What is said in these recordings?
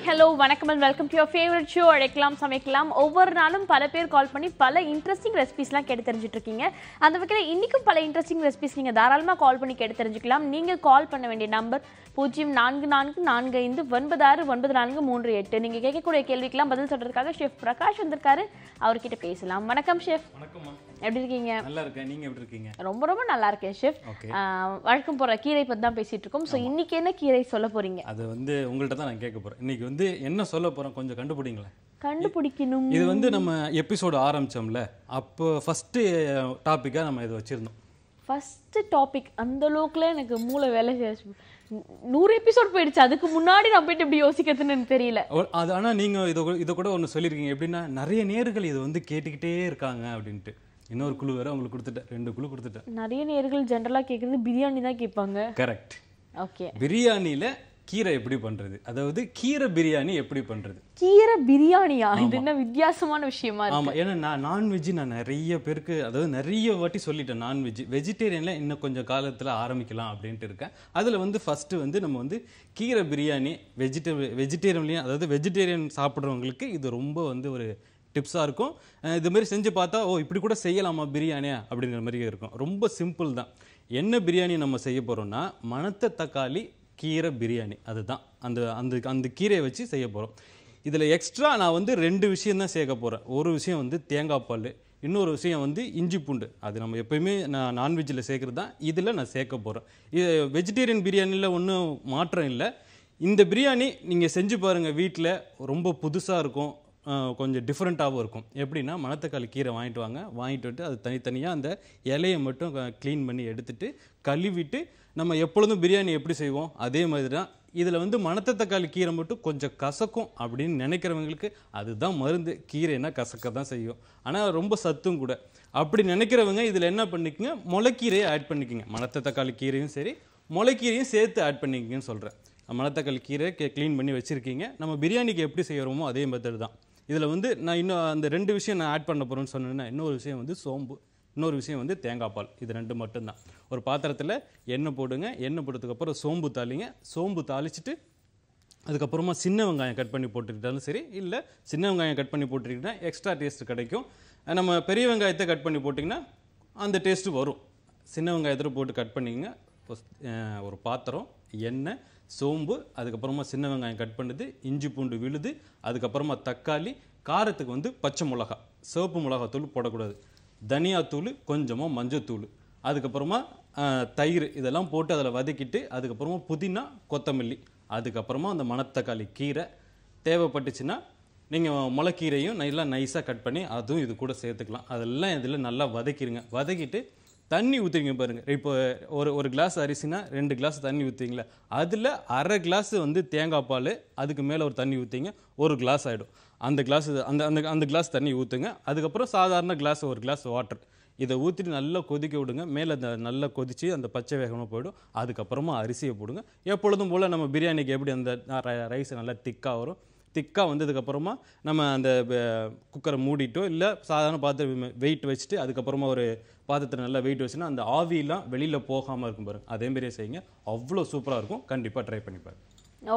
Hi hello வணக்கம் and welcome to your favourite show அழைக்கலாம் சமைக்கலாம். ஒவ்வொரு நாளும் பல பேர் கால் பண்ணி பல இன்ட்ரெஸ்டிங் ரெசிபிஸ்லாம் கேட்டு தெரிஞ்சிட்ருக்கீங்க அந்த வகையில் இன்றைக்கும் பல இன்ட்ரெஸ்டிங் ரெசிபிஸ் நீங்கள் தாராளமாக கால் பண்ணி கேட்டு தெரிஞ்சுக்கலாம். நீங்கள் கால் பண்ண வேண்டிய நம்பர் பூஜ்ஜியம் நான்கு நான்கு நான்கு ஐந்து ஒன்பது ஆறு ஒன்பது நான்கு மூன்று எட்டு. நீங்கள் கேட்கக்கூடிய கேள்விக்கெல்லாம் பதில் சொல்கிறதுக்காக ஷெஃப் பிரகாஷ் வந்திருக்காரு. அவர்கிட்ட பேசலாம். வணக்கம் ஷெஃப் வணக்கம் எப்படி இருக்கீங்க? நல்லா இருக்கேன். நீங்க எப்படி இருக்கீங்க? ரொம்ப ரொம்ப நல்லா இருக்கேன் ஷெஃப். வழக்கம் போற கீரை பத்தி தான் பேசிட்டு இருக்கோம். ஸோ இன்னைக்கு என்ன கீரை சொல்ல போறீங்க? அது வந்து உங்கள்ட்ட தான் நான் கேட்க போறேன். இன்னைக்கு வந்து என்ன சொல்ல போறேன் கொஞ்சம் கண்டுபிடிங்களேன். கண்டுபிடிக்கணும். இது வந்து நம்ம எபிசோடு ஆரம்பிச்சோம்ல. அப்போ ஃபர்ஸ்ட் டாபிக்கா நம்ம இது வச்சிருந்தோம். ஃபர்ஸ்ட் டாபிக் அந்த அளவுக்குல எனக்கு மூளை வேலை நூறு எபிசோட் போயிடுச்சு. அதுக்கு முன்னாடி நான் போயிட்டு எப்படி யோசிக்கிறதுன்னு எனக்கு தெரியல. அது ஆனா நீங்க இதை இதை கூட ஒன்று சொல்லியிருக்கீங்க எப்படின்னா நிறைய நேர்கள் இது வந்து கேட்டுக்கிட்டே இருக்காங்க அப்படின்ட்டு. இன்னொரு குழு வேற உங்களுக்கு கொடுத்துட்டேன். ரெண்டு குழு கொடுத்துட்டேன். நிறைய நேர்கள் ஜென்ரலா கேக்குறது பிரியாணி தான் கேட்பாங்க. கரெக்ட் ஓகே பிரியாணியில கீரை எப்படி பண்றது? அதாவது கீரை பிரியாணி எப்படி பண்றது? கீரை பிரியாணியா? இது என்ன வித்தியாசமான விஷயமா இருக்கு? ஆமா. ஏன்னா நான் நான்வெஜ் நான் நிறைய பேருக்கு அதாவது நிறைய வாட்டி சொல்லிட்டேன் நான்வெஜ் வெஜிடேரியன்ல இன்னும் கொஞ்சம் காலத்துல ஆரம்பிக்கலாம் அப்படின்ட்டு இருக்கேன். அதுல வந்து ஃபர்ஸ்ட் வந்து நம்ம வந்து கீரை பிரியாணி வெஜிடபிள் வெஜிடேரியன்லயும் அதாவது வெஜிடேரியன் சாப்பிட்றவங்களுக்கு இது ரொம்ப வந்து ஒரு டிப்ஸாக இருக்கும். இதுமாரி இது மாதிரி செஞ்சு பார்த்தா ஓ இப்படி கூட செய்யலாமா பிரியாணியா? அப்படிங்கிற மாதிரி இருக்கும். ரொம்ப சிம்பிள் தான். என்ன பிரியாணி நம்ம செய்ய போகிறோம்னா மணத்த தக்காளி கீரை பிரியாணி. அதுதான். அந்த அந்த அந்த கீரையை வச்சு செய்ய போகிறோம் இதில் எக்ஸ்ட்ரா நான் வந்து ரெண்டு விஷயம் தான் சேர்க்க போகிறேன் ஒரு விஷயம் வந்து தேங்காய் பால் இன்னொரு விஷயம் வந்து இஞ்சி பூண்டு. அது நம்ம எப்பயுமே நான் நான்வெஜ்ஜில் சேர்க்குறது தான். இதில் நான் சேர்க்க போகிறேன் இது வெஜிடேரியன் பிரியாணியில் ஒன்றும் மாற்றம் இல்லை. இந்த பிரியாணி நீங்கள் செஞ்சு பாருங்கள் வீட்டில் ரொம்ப புதுசாக இருக்கும். கொஞ்சம் டிஃப்ரெண்ட்டாகவும் இருக்கும். எப்படின்னா மணத்தக்காளி கீரை வாங்கிட்டு வாங்க. வாங்கிட்டு வந்து அது தனித்தனியாக அந்த இலையை மட்டும் க்ளீன் பண்ணி எடுத்துட்டு கழுவிட்டு நம்ம எப்பொழுதும் பிரியாணி எப்படி செய்வோம்? அதே மாதிரி தான் இதில் வந்து மணத்த தக்காளி கீரை மட்டும் கொஞ்சம் கசக்கும் அப்படின்னு நினைக்கிறவங்களுக்கு அதுதான் மருந்து. கீரைனா கசக்க தான் செய்யும். ஆனால் ரொம்ப சத்தும் கூட. அப்படி நினைக்கிறவங்க இதில் என்ன பண்ணிக்கங்க? முளைக்கீரையை ஆட் பண்ணிக்கோங்க. மணத்த தக்காளி கீரையும் சரி முளைக்கீரையும் சேர்த்து ஆட் பண்ணிக்கங்கன்னு சொல்கிறேன் மணத்தக்காளி கீரை க்ளீன் பண்ணி வச்சுருக்கீங்க. நம்ம பிரியாணிக்கு எப்படி செய்கிறோமோ அதே மெத்தட் தான். இதில் வந்து நான் இன்னும் அந்த ரெண்டு விஷயம் நான் ஆட் பண்ண போகிறேன்னு சொன்னேன்னா இன்னொரு விஷயம் வந்து சோம்பு இன்னொரு விஷயம் வந்து தேங்காய் பால். இது ரெண்டு மட்டும்தான். ஒரு பாத்திரத்தில் எண்ணெய் போடுங்க எண்ணெய் போட்டதுக்கப்புறம் சோம்பு தாளிங்க. சோம்பு தாளிச்சிட்டு அதுக்கப்புறமா சின்ன வெங்காயம் கட் பண்ணி போட்டுக்கிட்டாலும் சரி இல்லை சின்ன வெங்காயம் கட் பண்ணி போட்டுக்கிட்டா எக்ஸ்ட்ரா டேஸ்ட் கிடைக்கும். நம்ம பெரிய வெங்காயத்தை கட் பண்ணி போட்டிங்கன்னா அந்த டேஸ்ட்டு வரும். சின்ன வெங்காயத்தில் போட்டு கட் பண்ணிக்கங்க. ஒரு பாத்திரம் எண்ணெய் சோம்பு அதுக்கப்புறமா சின்ன வெங்காயம் கட் பண்ணுது இஞ்சி பூண்டு விழுது அதுக்கப்புறமா தக்காளி காரத்துக்கு வந்து பச்சை மிளகா சிவப்பு மிளகாத்தூள் போடக்கூடாது. தனியாத்தூள் கொஞ்சமாக மஞ்சத்தூள். அதுக்கப்புறமா தயிர் இதெல்லாம் போட்டு அதில் வதக்கிட்டு அதுக்கப்புறமா புதினா கொத்தமல்லி அதுக்கப்புறமா அந்த மணத்தக்காளி கீரை தேவைப்பட்டுச்சுன்னா நீங்கள் முளைக்கீரையும் நல்லா நைஸாக கட் பண்ணி அதுவும் இது கூட சேர்த்துக்கலாம். அதெல்லாம் இதில் நல்லா வதக்கிடுங்க வதக்கிட்டு தண்ணி ஊற்றுவீங்க பாருங்கள் இப்போ ஒரு ஒரு கிளாஸ் அரிசினா ரெண்டு கிளாஸ் தண்ணி ஊற்றுவீங்களா அதில் அரை கிளாஸ் வந்து தேங்காய் பால் அதுக்கு மேலே ஒரு தண்ணி ஊற்றிங்க ஒரு கிளாஸ் ஆகிடும் அந்த கிளாஸ் அந்த அந்த அந்த கிளாஸ் தண்ணி ஊற்றுங்க அதுக்கப்புறம் சாதாரண கிளாஸ் ஒரு கிளாஸ் வாட்டர் இதை ஊற்றிட்டு நல்லா கொதிக்க விடுங்க மேலே அந்த நல்லா கொதித்து அந்த பச்சை வேகமாக போயிடும். அதுக்கப்புறமா அரிசியை போடுங்க. எப்பொழுதும் போல் நம்ம பிரியாணிக்கு எப்படி அந்த ரைஸ் நல்லா திக்காக வரும் திக்காக வந்ததுக்கப்புறமா நம்ம அந்த குக்கரை மூடிட்டோ இல்லை சாதாரண பாத்திரம் வெயிட் வச்சுட்டு அதுக்கப்புறமா ஒரு பாத்திரத்தில் நல்லா வெயிட் வச்சுன்னா அந்த ஆவியெல்லாம் வெளியில் போகாமல் இருக்கும் பாருங்க. அதே மாதிரியே செய்யுங்க. அவ்வளோ சூப்பராக இருக்கும். கண்டிப்பாக ட்ரை பண்ணி பாருங்க.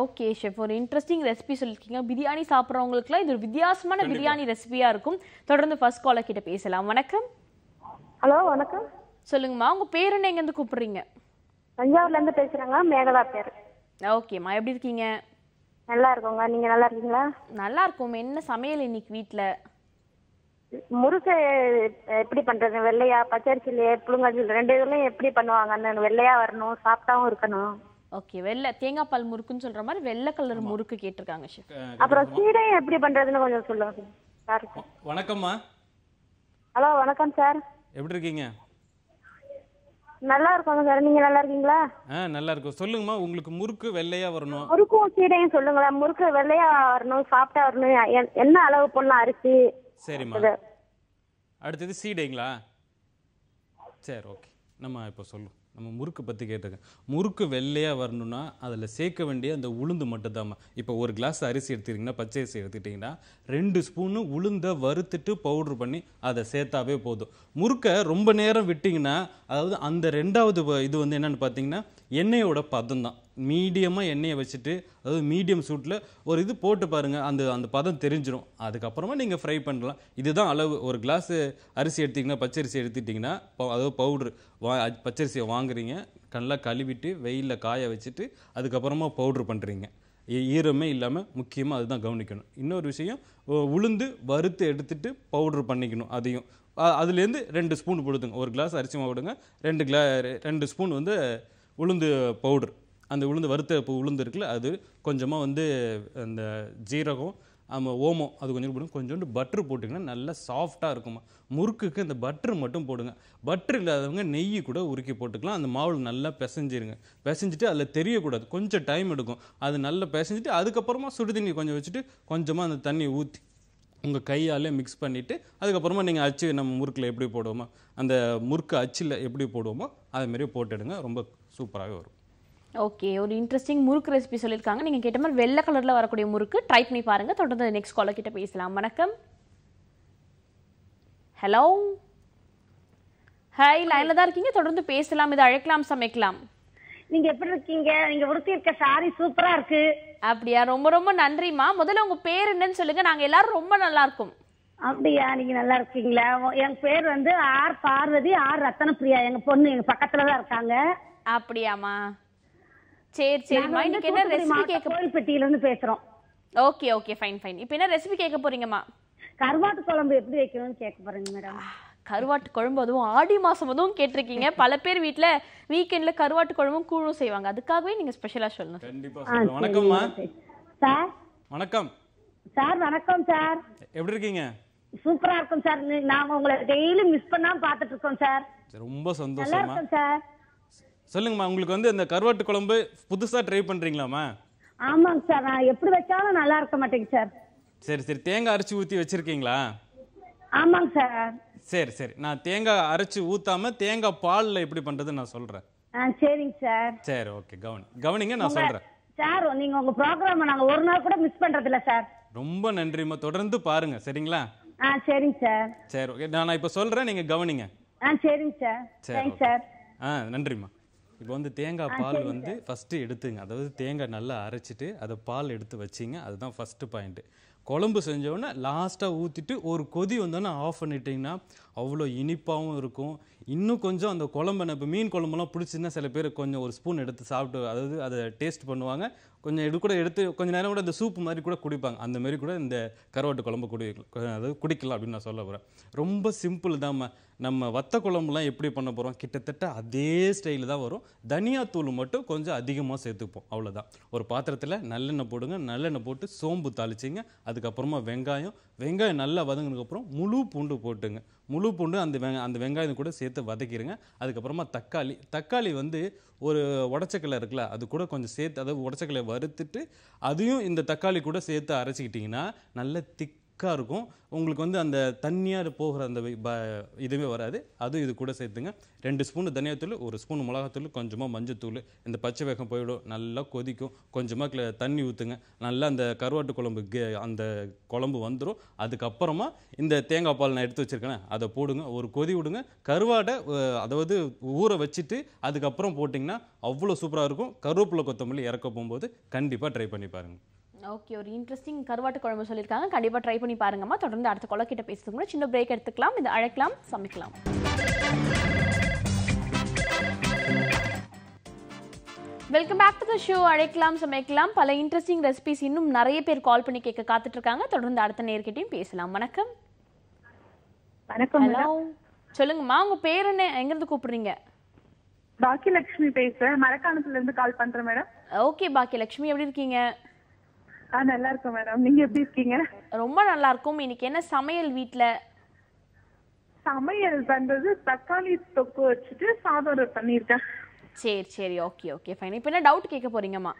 ஓகே ஷெஃப் ஒரு இன்ட்ரெஸ்டிங் ரெசிபி சொல்லியிருக்கீங்க பிரியாணி சாப்பிட்றவங்களுக்குலாம் இது ஒரு வித்தியாசமான பிரியாணி ரெசிபியா இருக்கும். தொடர்ந்து ஃபர்ஸ்ட் காலர் கிட்ட பேசலாம். வணக்கம். ஹலோ வணக்கம். சொல்லுங்கம்மா. உங்க பேர் என்ன எங்கேருந்து கூப்பிடுறீங்க? தஞ்சாவூர்ல இருந்து பேசுறேங்க. மேகலா பேர். ஓகேம்மா எப்படி இருக்கீங்க? நல்லா இருக்கோங்க. நீங்க நல்லா இருக்கீங்களா? நல்லா இருக்கும். என்ன சமையல் இன்னைக்கு வீட்ல? முறுக்கு எப்படி பண்றது? வெள்ளையா பச்சரிசிலே புழுங்கரிசில ரெண்டு இதுலயும் எப்படி பண்ணுவாங்கன்னு வெள்ளையா வரணும் சாப்பிட்டாவும் இருக்கணும். ஓகே. வெள்ளை தேங்காய் பால் முறுக்குன்னு சொல்ற மாதிரி வெள்ளை கலர் முறுக்கு கேட்டிருக்காங்க ஷெஃப் அப்புறம் சீடையும் எப்படி பண்றதுன்னு கொஞ்சம் சொல்லுங்க சார் வணக்கம்மா. ஹலோ வணக்கம் சார் எப்படி இருக்கீங்க? நல்லா இருக்கோங்க சார். நீங்க நல்லா இருக்கீங்களா? ஆ நல்லா இருக்கும். சொல்லுங்கம்மா உங்களுக்கு முறுக்கு வெள்ளையாக வரணும். முறுக்கும் சீடையும் சொல்லுங்களேன். முறுக்கு வெள்ளையா வரணும் சாப்பிட்டா வரணும். எ- என்ன அளவு போடணும் அரிசி? சரிம்மா. இது. அடுத்தது சீடைங்களா? சரி ஓகே. நம்ம இப்போ சொல்லுவோம். நம்ம முறுக்கு பற்றி கேட்டிருக்கேன். முறுக்கு வெள்ளையாக வரணும்னா அதில் சேர்க்க வேண்டிய அந்த உளுந்து மட்டும்தாம்மா. இப்போ ஒரு கிளாஸ் அரிசி எடுத்துக்கிட்டிங்கன்னா பச்சை அரிசி எடுத்துக்கிட்டிங்கன்னா ரெண்டு ஸ்பூனு உளுந்தை வறுத்துட்டு பவுட்ரு பண்ணி அதை சேர்த்தாவே போதும். முறுக்கை ரொம்ப நேரம் விட்டிங்கன்னா அதாவது அந்த ரெண்டாவது வ- இது வந்து என்னென்னு பார்த்தீங்கன்னா எண்ணெயோட பதம் தான் மீடியமாக எண்ணெயை வச்சுட்டு அதாவது மீடியம் சூட்டில் ஒரு இது போட்டு பாருங்கள் அந்த அந்த பதம் தெரிஞ்சிடும் அதுக்கப்புறமா நீங்கள் ஃப்ரை பண்ணலாம். இதுதான் அளவு. ஒரு கிளாஸ் அரிசி எடுத்திங்கன்னா பச்சரிசி எடுத்துட்டிங்கன்னா ப- அதாவது பவுட்ரு வா பச்சரிசியை வாங்குறீங்க. நல்லா கழுவிட்டு வெயிலில் காய வச்சுட்டு அதுக்கப்புறமா பவுட்ரு பண்ணுறீங்க ஈரமே இல்லாமல் முக்கியமாக அதுதான் கவனிக்கணும். இன்னொரு விஷயம் உளுந்து வறுத்து எடுத்துட்டு பவுட்ரு பண்ணிக்கணும் அதையும். அதுலேருந்து ரெண்டு ஸ்பூன் போடுதுங்க ஒரு கிளாஸ் அரிசி மாவு விடுங்க ரெண்டு கிளா ரெ- ரெண்டு ஸ்பூன் வந்து உளுந்து பவுடர் அந்த உளுந்து வறுத்த இப்போ உளுந்து இருக்குல்ல அது கொஞ்சமாக வந்து அந்த ஜீரகம் ஆமாம் ஓமம் அது கொஞ்சம் போடுங்க. கொஞ்சோண்டு பட்டர் போட்டிங்கன்னா நல்லா சாஃப்டாக இருக்குமா முறுக்குக்கு இந்த பட்டர் மட்டும் போடுங்க. பட்டர் இல்லாதவங்க நெய் கூட உருக்கி போட்டுக்கலாம். அந்த மாவு நல்லா பிசைஞ்சிருங்க. பிசைஞ்சிட்டு அதில் தெரியக்கூடாது. கொஞ்சம் டைம் எடுக்கும். அது நல்லா பிசைஞ்சிட்டு அதுக்கப்புறமா சுடு தண்ணி கொஞ்சம் வச்சுட்டு கொஞ்சமாக அந்த தண்ணி ஊற்றி உங்கள் கையாலே மிக்ஸ் பண்ணிவிட்டு அதுக்கப்புறமா நீங்கள் அச்சு நம்ம முறுக்கில் எப்படி போடுவோமோ அந்த முறுக்கு அச்சில் எப்படி போடுவோமோ அதுமாரி போட்டுடுங்க. ரொம்ப சூப்பராகவே வரும். ஓகே ஒரு இன்ட்ரெஸ்டிங் முறுக்கு ரெசிபி சொல்லியிருக்காங்க. நீங்க கேட்ட மாதிரி வெள்ளை கலர்ல வரக்கூடிய முறுக்கு ட்ரை பண்ணி பாருங்க. தொடர்ந்து நெக்ஸ்ட் காலர் கிட்ட பேசலாம். வணக்கம். ஹலோ ஹாய் லைன்ல தான் இருக்கீங்க. தொடர்ந்து பேசலாம். இது அழைக்கலாம் சமைக்கலாம். நீங்க எப்படி இருக்கீங்க? நீங்க உடுத்தி இருக்க சாரி சூப்பரா இருக்கு. அப்படியா? ரொம்ப ரொம்ப நன்றிம்மா. முதல்ல உங்க பேர் என்னன்னு சொல்லுங்க. நாங்க எல்லாரும் ரொம்ப நல்லா இருக்கோம் அப்படியா? நீங்க நல்லா இருக்கீங்களா? என் பேர் வந்து ஆர் பார்வதி ஆர் ரத்தனப்பிரியா. எங்க பொண்ணு எங்க பக்கத்துல தான் இருக்காங்க. அப்படியாம்மா. சரி சரிம்மா வந்து இன்னைக்கு என்ன ரெசிபி கேட்க கோயில்பட்டியில இருந்து பேசுறோம். ஓகே ஓகே ஃபைன் ஃபைன் இப்போ என்ன ரெசிபி கேட்க போறீங்கம்மா? கருவாட்டு குழம்பு எப்படி வைக்கணும்னு கேட்க போறேங்க மேடம். கருவாட்டு குழம்பு அதுவும் ஆடி மாசம் அதுவும் கேட்டிருக்கீங்க. பல பேர் வீட்ல வீக்கெண்ட்ல கருவாட்டு குழம்பும் கூழும் செய்வாங்க. அதுக்காகவே நீங்க ஸ்பெஷலா சொல்லணும். சொல்கிறேன் வணக்கம்மா. சரி. சார்? வணக்கம். சார் வணக்கம் சார். எப்படி இருக்கீங்க? சூப்பரா இருக்கும் சார். நாங்க உங்களை டெய்லி மிஸ் பண்ணாம பாத்துட்டு இருக்கோம் சார். சரி, ரொம்ப நல்லா சந்தோஷமா இருக்கும் சார். சொல்லுங்கம்மா உங்களுக்கு வந்து இந்த கருவாட்டு குழம்பு புதுசாக ட்ரை பண்ணுறீங்களாம்மா ஆமாங்க சார் நான் எப்படி வச்சாலும் நல்லா இருக்க மாட்டேங்க சார் சரி சரி. தேங்காய் அரைச்சி ஊற்றி வச்சிருக்கீங்களா? ஆமாங்க சார் சரி சரி. நான் தேங்காய் அரைச்சி ஊத்தாம தேங்காய் பாலில் எப்படி பண்ணுறது நான் சொல்கிறேன் ஆ சரிங்க சார் சரி ஓகே கவனி கவனிங்க நான் சொல்கிறேன் சார் நீங்க உங்க ப்ரோக்ராம் நாங்க ஒரு நாள் கூட மிஸ் பண்றது இல்ல சார் ரொம்ப நன்றிம்மா. தொடர்ந்து பாருங்க சரிங்களா? ஆ சரிங்க சார் சரி ஓகே நான் இப்போ சொல்கிறேன் நீங்கள் கவனிங்க. ஆ சரிங்க சார் சரி, தேங்க்ஸ். சார் ஆ நன்றிம்மா. இப்போ வந்து தேங்காய் பால் வந்து ஃபஸ்ட்டு எடுத்துங்க. அதாவது தேங்காய் நல்லா அரைச்சிட்டு அதை பால் எடுத்து வச்சிங்க. அதுதான் ஃபஸ்ட்டு பாயிண்ட்டு குழம்பு செஞ்சோடனே லாஸ்ட்டாக ஊற்றிட்டு ஒரு கொதி வந்தோன்னே ஆஃப் பண்ணிட்டீங்கன்னா அவ்வளோ இனிப்பாகவும் இருக்கும். இன்னும் கொஞ்சம் அந்த குழம்பு இப்போ மீன் குழம்புலாம் பிடிச்சின்னா சில பேர் கொஞ்சம் ஒரு ஸ்பூன் எடுத்து சாப்பிட்டு அதாவது அதை டேஸ்ட் பண்ணுவாங்க. கொஞ்சம் எடு கூட எடுத்து கொஞ்சம் நேரம் கூட இந்த சூப் மாதிரி கூட குடிப்பாங்க. அந்த மாதிரி கூட இந்த கருவாட்டு குழம்பு குடி அதாவது குடிக்கலாம் அப்படின்னு நான் சொல்ல போகிறேன் ரொம்ப சிம்பிள் தான் நம்ம வத்த குழம்புலாம் எப்படி பண்ண போகிறோம் கிட்டத்தட்ட அதே ஸ்டைலில் தான் வரும். தனியாத்தூள் மட்டும் கொஞ்சம் அதிகமாக சேர்த்துப்போம். அவ்வளோதான் ஒரு பாத்திரத்தில் நல்லெண்ணெய் போடுங்க. நல்லெண்ணெய் போட்டு சோம்பு தாளிச்சிங்க. அதுக்கப்புறமா வெங்காயம். வெங்காயம் நல்லா வதங்கினதுக்கப்புறம் முழு பூண்டு போட்டுங்க. முழு பூண்டு அந்த வெங்க அந்த வெங்காயம் கூட சேர்த்து வதக்கிடுங்க அதுக்கப்புறமா தக்காளி தக்காளி வந்து ஒரு உடச்சக்கலை இருக்குல்ல அது கூட கொஞ்சம் சேர்த்து அதாவது உடச்சக்கலை வறுத்துட்டு அதையும் இந்த தக்காளி கூட சேர்த்து அரைச்சிக்கிட்டிங்கன்னா நல்ல திக் திக்காக இருக்கும். உங்களுக்கு வந்து அந்த தண்ணியாக போகிற அந்த ப- இதுவே வராது. அதுவும் இது கூட சேர்த்துங்க. ரெண்டு ஸ்பூன் தனியாத்தூள் ஒரு ஸ்பூன் மிளகாத்தூள் கொஞ்சமாக மஞ்சத்தூள் இந்த பச்சை வேகம் போயிடும். நல்லா கொதிக்கும். கொஞ்சமாக தண்ணி ஊற்றுங்க நல்லா அந்த கருவாட்டு குழம்பு கே- அந்த குழம்பு வந்துடும் அதுக்கப்புறமா இந்த தேங்காய் பால் நான் எடுத்து வச்சிருக்கேன் அதை போடுங்க. ஒரு கொதி விடுங்க. கருவாடை அதாவது ஊற வச்சுட்டு அதுக்கப்புறம் போட்டிங்கன்னா அவ்வளோ சூப்பராக இருக்கும். கருவேப்பிலை கொத்தமல்லி இறக்க போகும்போது கண்டிப்பாக ட்ரை பண்ணி பாருங்கள் ஓகே ஒரு இன்ட்ரெஸ்டிங் கருவாட்டு குழம்பு சொல்லியிருக்காங்க. கண்டிப்பா ட்ரை பண்ணி பாருங்கம்மா. தொடர்ந்து அடுத்த கொலை கிட்ட பேசுறதுக்கு முன்னாடி சின்ன பிரேக் எடுத்துக்கலாம். இது அழைக்கலாம் சமைக்கலாம். Welcome back to the show அழைக்கலாம் சமைக்கலாம். பல இன்ட்ரெஸ்டிங் ரெசிபிஸ் இன்னும் நிறைய பேர் கால் பண்ணி கேட்க காத்துட்டு இருக்காங்க தொடர்ந்து அடுத்த நேர்கிட்டையும் பேசலாம். வணக்கம். வணக்கம் ஹலோ சொல்லுங்கம்மா உங்க பேர் என்ன? எங்கிருந்து கூப்பிடுறீங்க? பாக்கியலட்சுமி பேசுறேன். மரக்காணத்துல இருந்து கால் பண்றேன் மேடம் ஓகே பாக்கியலட்சுமி. எப்படி இருக்கீங்க? நல்லா இருக்கேன் மேடம். நீங்க எப்படி இருக்கீங்க? ரொம்ப நல்லா இருக்கும். இன்னைக்கு என்ன சமையல் வீட்ல? சமையல் பண்றது தக்காளி தொக்கு வச்சுட்டு சாதம் பண்ணிருக்கேன் சரி சரி. Okay okay. ஃபைன் இப்போ என்ன டவுட் கேட்க போறீங்கம்மா?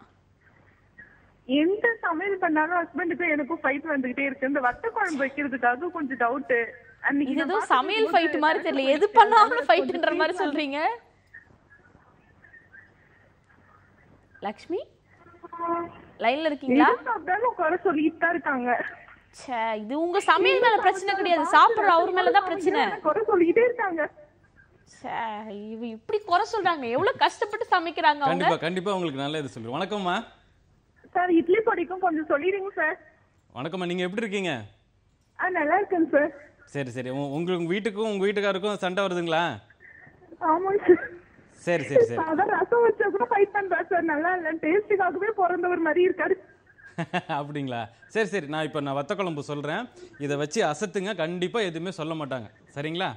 எந்த சமையல் பண்ணாலும் ஹஸ்பண்டுக்கும் எனக்கும் ஃபைட் வந்துகிட்டே இருக்கு. இந்த வத்த குழம்பு வைக்கிறதுக்காக கொஞ்சம் டவுட் இது ஏதோ சமையல் ஃபைட் மாதிரி தெரியல. எது பண்ணாலும் ஃபைட்ன்ற மாதிரி சொல்றீங்க? லக்ஷ்மி? லைன்ல இருக்கீங்களா? குறை சொல்லிட்டு தான் இருக்காங்க. ச்சே இது உங்க சமையல் மேல பிரச்சனை கிடையாது. சாப்பிடுற அவர் மேல தான் பிரச்சனை. குறை சொல்லிட்டே இருக்காங்க. ச்சே, இவ இப்படி குறை சொல்றாங்க. எவ்வளவு கஷ்டப்பட்டு சமைக்கிறாங்க அவங்க? கண்டிப்பா கண்டிப்பா உங்களுக்கு நல்ல இது சொல்லுவேன் வணக்கம்மா. சார் இட்லி பொடிக்கும் கொஞ்சம் சொல்லிடுங்க சார். வணக்கம்மா நீங்க எப்படி இருக்கீங்க? ஆ நல்லா இருக்கேங்க சார். சரி சரி. உங்க உங்க உங்க வீட்டுக்கும் உங்க வீட்டுக்காருக்கும் சண்டை வருதுங்களா? ஆமாங்க சார். சரி சரி சரி. அதான் ரசம் வச்சா கூட ஃபைட் பண்றா சார். நல்லா இல்ல டேஸ்ட்டுக்காகவே பிறந்தவர் மாதிரி இருக்காரு. அப்படிங்களா? சரி சரி. நான் இப்போ நான் வத்த குழம்பு சொல்கிறேன் இதை வச்சு அசத்துங்க. கண்டிப்பாக எதுவுமே சொல்ல மாட்டாங்க. சரிங்களா?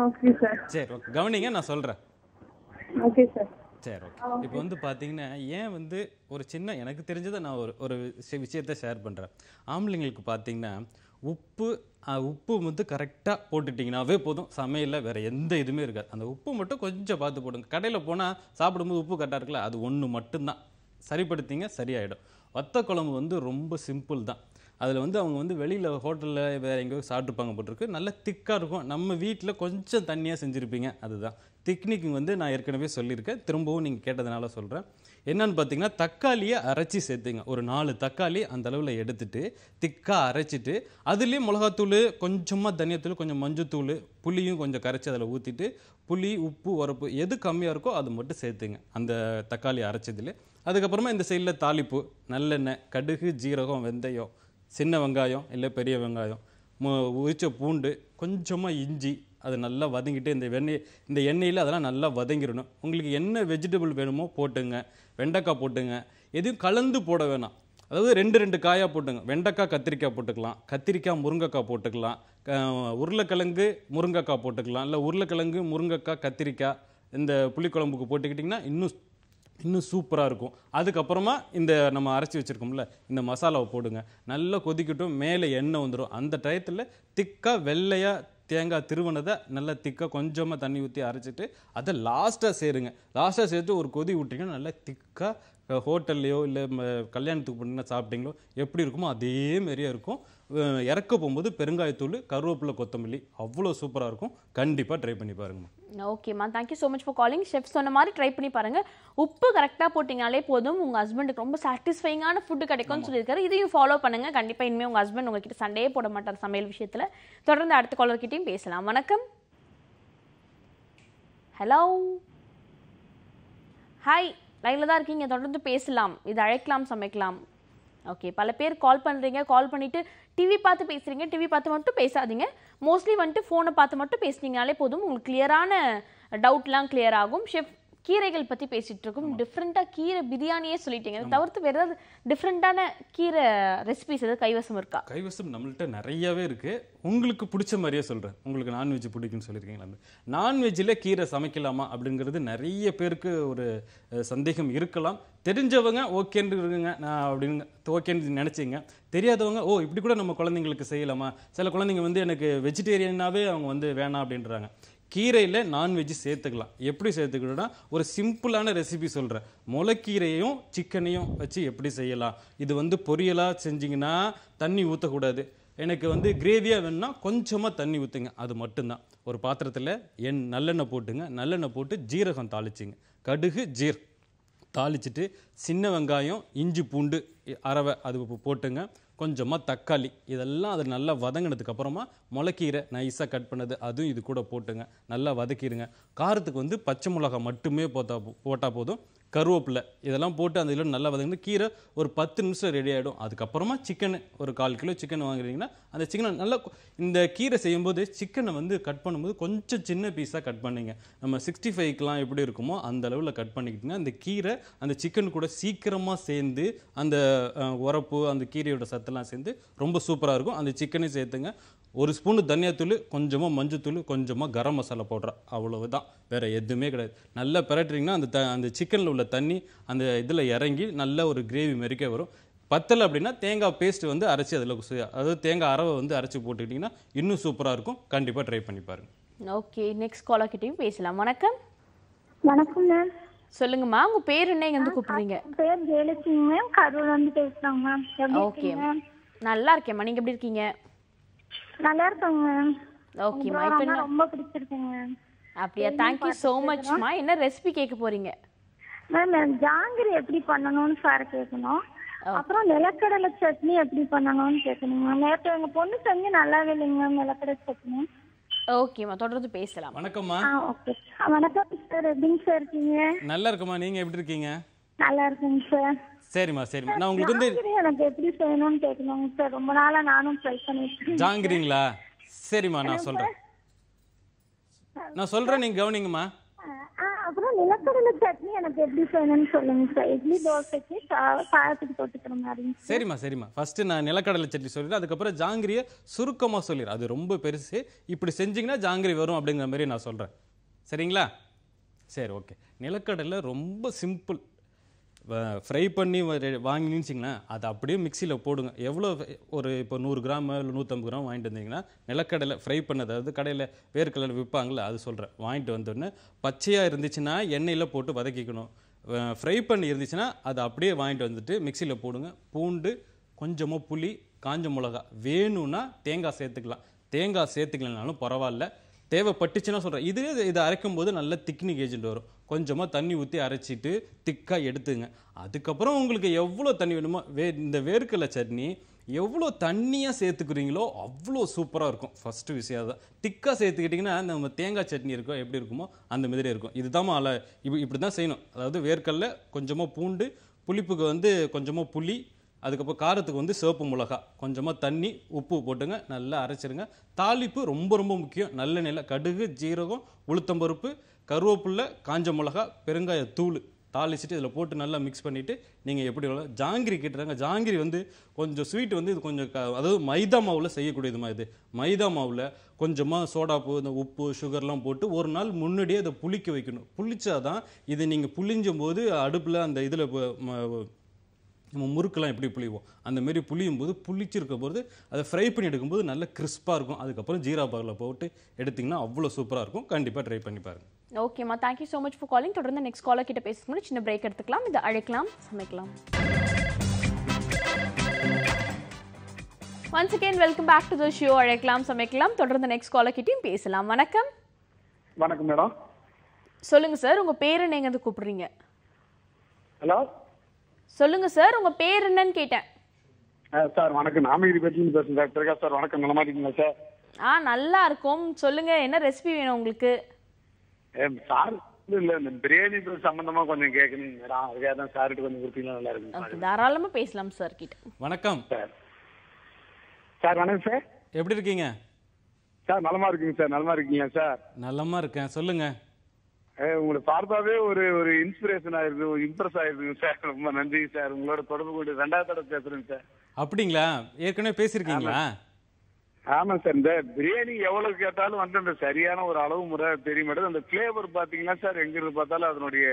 ஓகே சார் சரி ஓகே கவனிங்க நான் சொல்கிறேன் ஓகே சார் சரி ஓகே இப்போ வந்து பார்த்தீங்கன்னா ஏன் வந்து ஒரு சின்ன எனக்கு தெரிஞ்சதை நான் ஒரு ஒரு விஷய- விஷயத்தை ஷேர் பண்ணுறேன் ஆம்பளைங்களுக்கு பார்த்தீங்கன்னா உப்பு உப்பு வந்து கரெக்டாக போட்டுட்டிங்கனாவே போதும். சமையலில் வேறு எந்த இதுவுமே இருக்காது. அந்த உப்பு மட்டும் கொஞ்சம் பார்த்து போடுங்க. கடையில் போனால் சாப்பிடும்போது உப்பு கரெக்டாக இருக்குல்ல அது ஒன்று மட்டும்தான். சரிப்படுத்திங்க சரியாயிடும். வத்த குழம்பு வந்து ரொம்ப சிம்பிள் தான். அதில் வந்து அவங்க வந்து வெளியில் ஹோட்டலில் வேறு எங்கேயோ சாப்பிட்ருப்பாங்க போட்டிருக்கு. நல்லா திக்காக இருக்கும். நம்ம வீட்டில் கொஞ்சம் தண்ணியாக செஞ்சுருப்பீங்க. அதுதான். திக்னிக்கு வந்து நான் ஏற்கனவே சொல்லியிருக்கேன். திரும்பவும் நீங்கள் கேட்டதுனால சொல்கிறேன் என்னன்னு பார்த்தீங்கன்னா தக்காளியை அரைச்சி சேர்த்துங்க. ஒரு நாலு தக்காளி அந்த அளவில் எடுத்துட்டு திக்காக அரைச்சிட்டு அதுலேயும் மிளகாத்தூள் கொஞ்சமாக தனியாத்தூள் கொஞ்சம் மஞ்சத்தூள் புளியும் கொஞ்சம் கரைச்சி அதில் ஊற்றிட்டு புளி உப்பு உரப்பு எது கம்மியாக இருக்கோ அது மட்டும் சேர்த்துங்க. அந்த தக்காளி அரைச்சதுல. அதுக்கப்புறமா இந்த சைடில் தாளிப்பு நல்லெண்ணெய் கடுகு ஜீரகம் வெந்தயம் சின்ன வெங்காயம் இல்லை பெரிய வெங்காயம் உரிச்ச பூண்டு கொஞ்சமாக இஞ்சி அது நல்லா வதங்கிட்டு இந்த வெண்ணெய் இந்த எண்ணெயில் அதெல்லாம் நல்லா வதங்கிடணும். உங்களுக்கு என்ன வெஜிடபிள் வேணுமோ போட்டுங்க. வெண்டைக்காய் போட்டுங்க. எதையும் கலந்து போட வேணாம். அதாவது ரெண்டு ரெண்டு காயாக போட்டுங்க. வெண்டைக்காய் கத்திரிக்காய் போட்டுக்கலாம். கத்திரிக்காய் முருங்கைக்காய் போட்டுக்கலாம். உருளைக்கிழங்கு முருங்கைக்காய் போட்டுக்கலாம். இல்லை உருளைக்கிழங்கு முருங்கைக்காய் கத்திரிக்காய் இந்த புளிக்குழம்புக்கு போட்டுக்கிட்டிங்கன்னா இன்னும் இன்னும் சூப்பராக இருக்கும். அதுக்கப்புறமா இந்த நம்ம அரைச்சி வச்சுருக்கோம்ல இந்த மசாலாவை போடுங்க. நல்லா கொதிக்கட்டும் மேலே எண்ணெய் வந்துடும் அந்த டயத்தில் திக்காக வெள்ளையாக தேங்காய் திருவனதை நல்லா திக்காக கொஞ்சமாக தண்ணி ஊற்றி அரைச்சிட்டு அதை லாஸ்ட்டாக சேருங்க. லாஸ்ட்டாக சேர்த்து ஒரு கொதி விட்டிங்கன்னா நல்லா திக்காக ஹோட்டல்லையோ இல்லை கல்யாணத்துக்கு போனீங்கன்னா சாப்பிட்டீங்களோ எப்படி இருக்குமோ அதே மாதிரியே இருக்கும். இறக்க போகும்போது பெருங்காயத்தூள் கருவேப்பிலை கொத்தமல்லி அவ்வளோ சூப்பராக இருக்கும். கண்டிப்பாக ட்ரை பண்ணி பாருங்கம்மா. ஓகேம்மா thank you so much for calling chef சொன்ன மாதிரி ட்ரை பண்ணி பாருங்க. உப்பு கரெக்டாக போட்டிங்கனாலே போதும். உங்கள் ஹஸ்பண்டுக்கு ரொம்ப சாட்டிஸ்ஃபைங்கான ஃபுட்டு கிடைக்கும்னு சொல்லியிருக்காரு. இதையும் ஃபாலோ பண்ணுங்க. கண்டிப்பாக இனிமேல் உங்கள் ஹஸ்பண்ட் உங்ககிட்ட சண்டையே போட மாட்டார் சமையல் விஷயத்தில். தொடர்ந்து அடுத்த காலர்கிட்டையும் பேசலாம். வணக்கம். ஹலோ ஹாய் லைனில் தான் இருக்கீங்க. தொடர்ந்து பேசலாம். இது அழைக்கலாம் சமைக்கலாம். ஓகே பல பேர் கால் பண்ணுறீங்க கால் பண்ணிவிட்டு டிவி பார்த்து பேசுகிறீங்க டிவி பார்த்து மட்டும் பேசாதீங்க. மோஸ்ட்லி வந்துட்டு ஃபோனை பார்த்து மட்டும் பேசுனீங்கனாலே போதும். உங்களுக்கு கிளியரான டவுட்லாம் கிளியர் ஆகும். ஷெஃப் கீரைகள் பற்றி பேசிட்டு இருக்கோம் டிஃப்ரெண்ட்டாக கீரை பிரியாணியே சொல்லிட்டீங்க. அதை தவிர்த்து வேற ஏதாவது டிஃப்ரெண்ட்டான கீரை ரெசிபிஸ் எதாவது கைவசம் இருக்கா? கைவசம் நம்மள்ட்ட நிறையவே இருக்கு. உங்களுக்கு பிடிச்ச மாதிரியே சொல்றேன். உங்களுக்கு நான்வெஜ் பிடிக்கும்னு சொல்லியிருக்கீங்களா? நான்வெஜ்ஜில் கீரை சமைக்கலாமா அப்படிங்கிறது நிறைய பேருக்கு ஒரு சந்தேகம் இருக்கலாம். தெரிஞ்சவங்க ஓகேன்னு இருக்குங்க. நான் அப்படின்னு ஓகேன்னு நினைச்சீங்க. தெரியாதவங்க ஓ இப்படி கூட நம்ம குழந்தைங்களுக்கு செய்யலாமா? சில குழந்தைங்க வந்து எனக்கு வெஜிடேரியனாவே அவங்க வந்து வேணாம் அப்படின்றாங்க. கீரையில் நான்வெஜ் சேர்த்துக்கலாம். எப்படி சேர்த்துக்கணும்னா ஒரு சிம்பிளான ரெசிபி சொல்கிறேன் முளைக்கீரையும் சிக்கனையும் வச்சு எப்படி செய்யலாம்? இது வந்து பொரியலாக செஞ்சிங்கன்னா தண்ணி ஊற்றக்கூடாது எனக்கு வந்து கிரேவியாக வேணும்னா கொஞ்சமாக தண்ணி ஊற்றுங்க அது மட்டும்தான். ஒரு பாத்திரத்தில் எண் நல்லெண்ணெய் போட்டுங்க. நல்லெண்ணெய் போட்டு ஜீரகம் தாளிச்சிங்க. கடுகு ஜீர். தாளிச்சிட்டு சின்ன வெங்காயம் இஞ்சி பூண்டு அரவை அது போட்டுங்க. கொஞ்சமாக தக்காளி இதெல்லாம் அது நல்லா வதங்கினதுக்கு அப்புறமா முளைக்கீரை நைஸாக கட் பண்ணது அதுவும் இது கூட போட்டுங்க. நல்லா வதக்கிடுங்க காரத்துக்கு வந்து பச்சை மிளகா மட்டுமே போட்டால் போட்டால் போதும். கருவேப்பிலை இதெல்லாம் போட்டு அந்த இதில் நல்லா வதங்கினா கீரை ஒரு பத்து நிமிஷம் ரெடி ஆகிடும் அதுக்கப்புறமா சிக்கன் ஒரு கால் கிலோ சிக்கன் வாங்குறீங்கன்னா அந்த சிக்கனை நல்லா இந்த கீரை செய்யும்போது சிக்கனை வந்து கட் பண்ணும்போது கொஞ்சம் சின்ன பீஸாக கட் பண்ணிங்க. நம்ம சிக்ஸ்டி ஃபைவ்க்கெலாம் எப்படி இருக்குமோ அந்த அளவில் கட் பண்ணிக்கிட்டிங்கன்னா அந்த கீரை அந்த சிக்கன் கூட சீக்கிரமாக சேர்ந்து அந்த உரப்பு அந்த கீரையோட சத்தெல்லாம் சேர்ந்து ரொம்ப சூப்பராக இருக்கும். அந்த சிக்கனையும் சேர்த்துங்க. ஒரு ஸ்பூனு தனியாத்தூள் கொஞ்சமாக மஞ்சத்தூள் கொஞ்சமாக கரம் மசாலா பவுடர் அவ்வளவுதான். வேற எதுவுமே கிடையாது. நல்லா பிரட்டுறீங்கன்னா அந்த த அந்த சிக்கனில் உள்ள தண்ணி அந்த இதில் இறங்கி நல்ல ஒரு கிரேவி மெரிக்க வரும். பத்தலை அப்படின்னா தேங்காய் பேஸ்ட் வந்து அரைச்சி அதில் அதாவது தேங்காய் அரவை வந்து அரைச்சி போட்டுக்கிட்டிங்கன்னா இன்னும் சூப்பராக இருக்கும். கண்டிப்பாக ட்ரை பண்ணி பாருங்க. ஓகே நெக்ஸ்ட் காலர் கிட்டயும் பேசலாம். வணக்கம். வணக்கம் மேம் சொல்லுங்கம்மா உங்க பேர் என்ன இங்க இருந்து கூப்பிடுறீங்க? பேர் ஜெயலட்சுமி மேம் கரூர்ல இருந்து பேசுறோங்க மேம் ஓகே நல்லா இருக்கேம்மா நீங்க எப்படி இருக்கீங்க? நல்லா இருக்கோங்க. மேம் ஓகேம்மா இப்போ ரொம்ப பிடிச்சிருக்குங்க. அப்படியா? தேங்க்யூ ஸோ மச்மா என்ன ரெசிபி கேட்க போறீங்க? மேம் ஜாங்கிரி எப்படி பண்ணணும்னு சார் கேட்கணும். அப்புறம் நிலக்கடலை சட்னி எப்படி பண்ணணும்னு கேட்கணும் மேம். நேற்று எங்க பொண்ணு செஞ்சு நல்லாவே இல்லைங்க மேம் நிலக்கடலை சட்னி. ஓகேம்மா தொடர்ந்து பேசலாம். வணக்கம்மா ஆ ஓகே வணக்கம் சார் எப்படிங்க சார் இருக்கீங்க? நல்லா இருக்குமா நீங்க எப்படி இருக்கீங்க? நல்லா இருக்குங்க சார் சரிம்மா சரிம்மா. நான் உங்களுக்கு வந்து எனக்கு எப்படி செய்யணும்னு கேட்கணுங்க சார். ரொம்ப நாளா நானும் ட்ரை பண்ணிட்டு இருக்கேன். ஜாங்கிரிங்களா? சரிம்மா நான் சொல்றேன். நான் சொல்றேன் நீங்க கவனிங்கம்மா. அப்புறம் நிலக்கடலை சட்னி எனக்கு எப்படி செய்யணும்னு சொல்லுங்க சார். இட்லி தோசைக்கு சா- சாதத்துக்கு தொட்டுக்கிற சார். சரிம்மா சரிம்மா. ஃபர்ஸ்ட் நான் நிலக்கடலை சட்னி சொல்லிடுறேன். அதுக்கப்புறம் ஜாங்கிரியை சுருக்கமாக சொல்லிடுறேன். அது ரொம்ப பெருசு. இப்படி செஞ்சீங்கன்னா ஜாங்கிரி வரும் அப்படிங்கிற மாதிரி நான் சொல்கிறேன் சரிங்களா? சரி ஓகே. நிலக்கடலை ரொம்ப சிம்பிள் ஃப்ரை பண்ணி வ- வாங்கினீங்கன்னு அதை அப்படியே மிக்சியில் போடுங்க. எவ்வளோ ஒரு இப்போ நூறு கிராம் இல்லை நூற்றம்பது கிராம் வாங்கிட்டு வந்தீங்கன்னா நிலக்கடலை ஃப்ரை பண்ணது அதாவது கடையில் வேர்க்கடலை விற்பாங்களே அது சொல்கிறேன் வாங்கிட்டு வந்தோடனே பச்சையாக இருந்துச்சுன்னா எண்ணெயில் போட்டு வதக்கிக்கணும். ஃப்ரை பண்ணி இருந்துச்சுன்னா அதை அப்படியே வாங்கிட்டு வந்துட்டு மிக்சியில் போடுங்க. பூண்டு கொஞ்சமாக புளி காஞ்ச மிளகா. வேணும்னா தேங்காய் சேர்த்துக்கலாம். தேங்காய் சேர்த்துக்கலனாலும் பரவாயில்ல. தேவைப்பட்டுச்சுன்னா சொல்கிறேன் இது இதை அரைக்கும் போது நல்ல திக்னிக் ஏஜென்ட் வரும். கொஞ்சமாக தண்ணி ஊற்றி அரைச்சிட்டு திக்காக எடுத்துங்க. அதுக்கப்புறம் உங்களுக்கு எவ்வளோ தண்ணி வேணுமோ வே இந்த வேர்க்கடலை சட்னி எவ்வளோ தண்ணியாக சேர்த்துக்கிறீங்களோ அவ்வளோ சூப்பராக இருக்கும். ஃபஸ்ட்டு விஷயம் தான் திக்காக சேர்த்துக்கிட்டிங்கன்னா நம்ம தேங்காய் சட்னி இருக்கோ எப்படி இருக்குமோ அந்த மாதிரி இருக்கும். இதுதான் அல இப்படி இப்படி தான் செய்யணும். அதாவது வேர்க்கடலை கொஞ்சமாக பூண்டு புளிப்புக்கு வந்து கொஞ்சமாக புளி அதுக்கப்புறம் காரத்துக்கு வந்து சிவப்பு மிளகா. கொஞ்சமாக தண்ணி உப்பு போட்டுங்க நல்லா அரைச்சிருங்க. தாளிப்பு ரொம்ப ரொம்ப முக்கியம். நல்லெண்ணெயில் கடுகு ஜீரகம் உளுத்தம்பருப்பு கருவேப்பில்லை காஞ்ச மிளகா பெருங்காய தூள் தாளிச்சிட்டு இதில் போட்டு நல்லா மிக்ஸ் பண்ணிவிட்டு நீங்கள் எப்படி வேணும் ஜாங்கிரி கேட்டுறாங்க. ஜாங்கிரி வந்து கொஞ்சம் ஸ்வீட் வந்து இது கொஞ்சம் க- அதாவது மைதா மாவில் செய்யக்கூடியதுமா இது. மைதா மாவில் கொஞ்சமாக சோடாப்பு இந்த உப்பு சுகர்லாம் போட்டு ஒரு நாள் முன்னாடியே அதை புளிக்க வைக்கணும். புளிச்சாதான் இது நீங்கள் புளிஞ்சும் போது அடுப்பில் அந்த இதில் நம்ம முறுக்கெல்லாம் எப்படி புளிவோம்? அந்த மாதிரி புளியும் போது புளிச்சிருக்க போது அதை ஃப்ரை பண்ணி எடுக்கும்போது நல்ல கிறிஸ்பாக இருக்கும். அதுக்கப்புறம் ஜீரா பாகில் போட்டு எடுத்திங்கன்னா அவ்வளோ சூப்பராக இருக்கும். கண்டிப்பாக ட்ரை பண்ணி பாருங்க. ஓகேம்மா thank you so much for calling தொடர்ந்து நெக்ஸ்ட் காலர் கிட்ட பேசும்போது சின்ன பிரேக் எடுத்துக்கலாம். இதை அழைக்கலாம் சமைக்கலாம். Once again welcome back to the show அழைக்கலாம் சமைக்கலாம். தொடர்ந்து நெக்ஸ்ட் காலர் கிட்டயும் பேசலாம். வணக்கம். வணக்கம் மேடம். சொல்லுங்க சார் உங்க பேர் என்ன எங்க கூப்பிடுறீங்க. ஹலோ? சொல்லுங்க சார். உங்க பேர் என்னன்னு கேட்டேன். சார் வணக்கம். நாமகிரி பேட்டிலிருந்து பேசுறேன் சார் பிரகாஷ் சார் வணக்கம். நலமா இருக்கீங்களா சார்? ஆ நல்லா இருக்கும். சொல்லுங்க என்ன ரெசிபி வேணும் உங்களுக்கு? சார் இல்ல இந்த பிரியாணி சம்பந்தமா கொஞ்சம் கேட்கணும். மேடம் அதுக்காக தான் சார்கிட்ட கொஞ்சம் கொடுத்தீங்கன்னா நல்லா இருக்கும் தாராளமா பேசலாம் சார் கிட்ட. வணக்கம். சார். சார் வணக்கம் சார். எப்படி இருக்கீங்க? சார் நலமா இருக்கீங்க சார். நலமா இருக்கீங்களா சார்? நல்லமா இருக்கேன். சொல்லுங்க. உங்களை பார்த்தாவே ஒரு ஒரு இன்ஸ்பிரேஷன் ஆயிருக்கு ஒரு இம்ப்ரெஸ் ஆயிருக்குங்க சார். ரொம்ப நன்றி சார். உங்களோட தொடர்பு கொண்டு ரெண்டாவது தடவை பேசுறேங்க சார். அப்படிங்களா? ஏற்கனவே பேசியிருக்கீங்களா? ஆமா. சார். இந்த பிரியாணி எவ்வளவு கேட்டாலும் வந்து அந்த சரியான ஒரு அளவு முறை தெரிய மாட்டேது. அந்த பிளேவர் பாத்தீங்கன்னா சார்? எங்க இருந்து பார்த்தாலும் அதனுடைய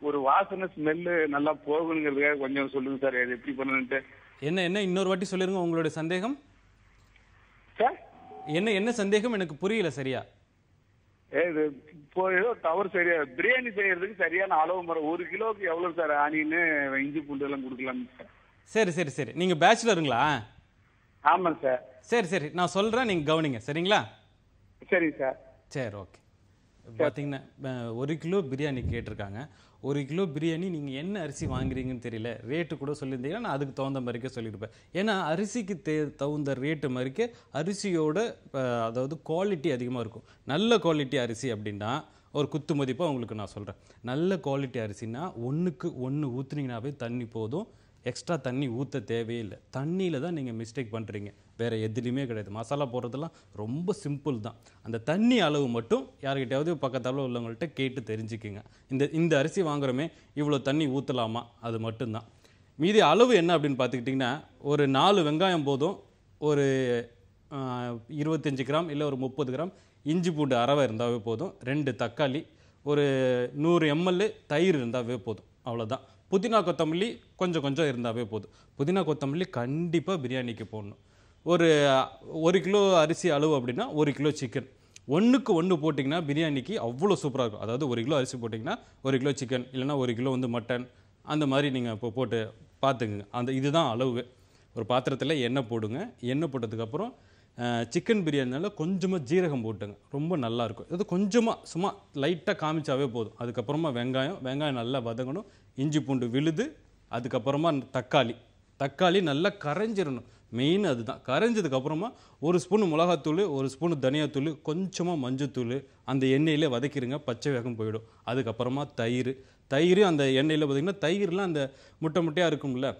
ஒரு வாசனை ஸ்மெல்லு நல்லா போகணுங்கிறதுக்காக கொஞ்சம் சொல்லுங்க சார். இது எப்படி பண்ணணுன்ட்டு என்ன என்ன? இன்னொரு வாட்டி சொல்லிருங்க உங்களுடைய சந்தேகம். சார்? என்ன என்ன சந்தேகம்? எனக்கு புரியல சரியா. இது இப்போ ஏதோ டவர் சரியா பிரியாணி செய்யறதுக்கு சரியான அளவு முறை. ஒரு கிலோவுக்கு எவ்வளவு சார் ஆனின்னு இஞ்சி பூண்டு எல்லாம் கொடுக்கலாம் சார் சரி சரி சரி. நீங்க பேச்சுலருங்களா ஆமாங்க சார் சரி சரி. நான் சொல்றேன் நீங்க கவனிங்க. சரிங்களா? சரிங்க சார் சரி ஓகே பார்த்தீங்கன்னா ஒரு கிலோ பிரியாணி கேட்டிருக்காங்க. ஒரு கிலோ பிரியாணி நீங்கள் என்ன அரிசி வாங்குறீங்கன்னு தெரியல. ரேட்டு கூட சொல்லியிருந்தீங்கன்னா நான் அதுக்கு தகுந்த மாதிரிக்கே சொல்லியிருப்பேன். ஏன்னா அரிசிக்கு தே தகுந்த ரேட்டு மாதிரிக்கே அரிசியோட அதாவது குவாலிட்டி அதிகமாக இருக்கும். நல்ல குவாலிட்டி அரிசி அப்படின்னா ஒரு குத்து மதிப்பாக உங்களுக்கு நான் சொல்கிறேன் நல்ல குவாலிட்டி அரிசினா ஒன்றுக்கு ஒன்று ஊற்றுனீங்கனாவே தண்ணி போதும். எக்ஸ்ட்ரா தண்ணி ஊற்ற தேவையில்லை தண்ணியில் தான் நீங்கள் மிஸ்டேக் பண்ணுறீங்க வேறு எதுலேயுமே கிடையாது. மசாலா போடுறதெல்லாம் ரொம்ப சிம்பிள் தான். அந்த தண்ணி அளவு மட்டும் யார்கிட்டயாவது பக்கத்தால் உள்ளவங்கள்ட்ட கேட்டு தெரிஞ்சுக்குங்க. இந்த இந்த அரிசி வாங்குறோமே இவ்வளோ தண்ணி ஊற்றலாமா அது மட்டும்தான். மீதி அளவு என்ன அப்படின்னு பார்த்துக்கிட்டிங்கன்னா ஒரு நாலு வெங்காயம் போதும் ஒரு இருபத்தஞ்சி இருபத்தஞ்சு கிராம் இல்லை ஒரு முப்பது கிராம் இஞ்சி பூண்டு அரவை இருந்தாவே போதும் ரெண்டு தக்காளி ஒரு நூறு எம்எல் தயிர் இருந்தாவே போதும் அவ்வளோதான் புதினா கொத்தமல்லி கொஞ்சம் கொஞ்சம் இருந்தாவே போதும். புதினா கொத்தமல்லி கண்டிப்பாக பிரியாணிக்கு போடணும். ஒரு ஒரு கிலோ அரிசி அளவு அப்படின்னா ஒரு கிலோ சிக்கன் ஒன்றுக்கு ஒன்று போட்டிங்கன்னா பிரியாணிக்கு அவ்வளோ சூப்பராக இருக்கும். அதாவது ஒரு கிலோ அரிசி போட்டிங்கன்னா ஒரு கிலோ சிக்கன் இல்லைன்னா ஒரு கிலோ வந்து மட்டன் அந்த மாதிரி நீங்கள் இப்போ போட்டு பார்த்துக்குங்க. அந்த இதுதான் அளவு. ஒரு பாத்திரத்தில் எண்ணெய் போடுங்க. எண்ணெய் போட்டதுக்கப்புறம் சிக்கன் பிரியாணினால கொஞ்சமாக ஜீரகம் போட்டுங்க. ரொம்ப நல்லாயிருக்கும் இது கொஞ்சமாக சும்மா லைட்டாக காமிச்சாவே போதும். அதுக்கப்புறமா வெங்காயம் வெங்காயம் நல்லா வதங்கணும். இஞ்சி பூண்டு விழுது அதுக்கப்புறமா தக்காளி. தக்காளி நல்லா கரைஞ்சிடணும் மெயின் அதுதான். கரைஞ்சதுக்கு அப்புறமா ஒரு ஸ்பூன் மிளகாத்தூள் ஒரு ஸ்பூன் தனியாத்தூள் கொஞ்சமாக மஞ்சத்தூள் அந்த எண்ணெயில் வதக்கிடுங்க பச்சை வேகம் போயிடும். அதுக்கப்புறமா தயிர். தயிர் அந்த எண்ணெயில் பார்த்தீங்கன்னா தயிர்லாம் அந்த முட்டை முட்டையாக இருக்கும்ல.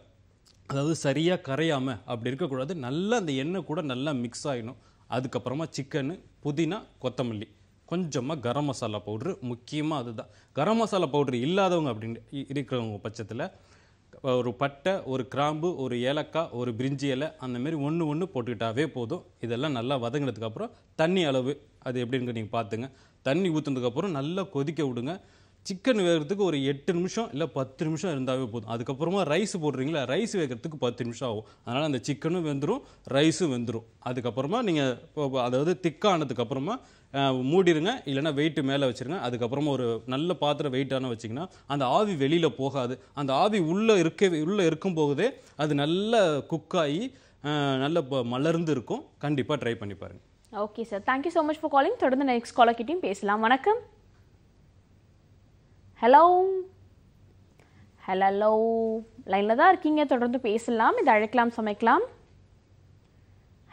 அதாவது சரியாக கரையாமல் அப்படி இருக்கக்கூடாது. நல்லா அந்த எண்ணெய் கூட நல்லா மிக்ஸ் ஆகிடும் அதுக்கப்புறமா சிக்கனு புதினா கொத்தமல்லி. கொஞ்சமாக கரம் மசாலா பவுட்ரு முக்கியமாக அதுதான். கரம் மசாலா பவுட்ரு இல்லாதவங்க அப்படின்னு இருக்கிறவங்க பட்சத்தில் ஒரு பட்டை ஒரு கிராம்பு ஒரு ஏலக்காய் ஒரு பிரிஞ்சி இலை அந்த மாதிரி ஒன்று ஒன்று போட்டுக்கிட்டாவே போதும். இதெல்லாம் நல்லா வதங்கினதுக்கப்புறம் தண்ணி அளவு அது எப்படின்னு நீங்கள் பார்த்துங்க தண்ணி ஊற்றுனதுக்கப்புறம் நல்லா கொதிக்க விடுங்க. சிக்கன் வேகிறதுக்கு ஒரு எட்டு நிமிஷம் இல்லை பத்து நிமிஷம் இருந்தாவே போதும். அதுக்கப்புறமா ரைஸ் போடுறீங்களா? ரைஸ் வேகிறதுக்கு பத்து நிமிஷம் ஆகும். அதனால் அந்த சிக்கனும் வெந்துடும் ரைஸும் வெந்துடும் அதுக்கப்புறமா நீங்கள் அதாவது திக்கானதுக்கப்புறமா மூடிடுங்க இல்லைன்னா வெயிட் மேலே வச்சிருங்க. அதுக்கப்புறமா ஒரு நல்ல பாத்திரம் வெயிட்டான வச்சிங்கன்னா அந்த ஆவி வெளியில் போகாது. அந்த ஆவி உள்ளே இருக்க உள்ளே இருக்கும் போகுதே அது நல்ல குக்காகி நல்ல மலர்ந்து இருக்கும். கண்டிப்பாக ட்ரை பண்ணி பாருங்க. Okay sir thank you so much for calling தொடர்ந்து நெக்ஸ்ட் காலர் கிட்டயும் பேசலாம். வணக்கம். ஹலோ ஹலோ லைனில் தான் இருக்கீங்க. தொடர்ந்து பேசலாம். இதை அழைக்கலாம் சமைக்கலாம்.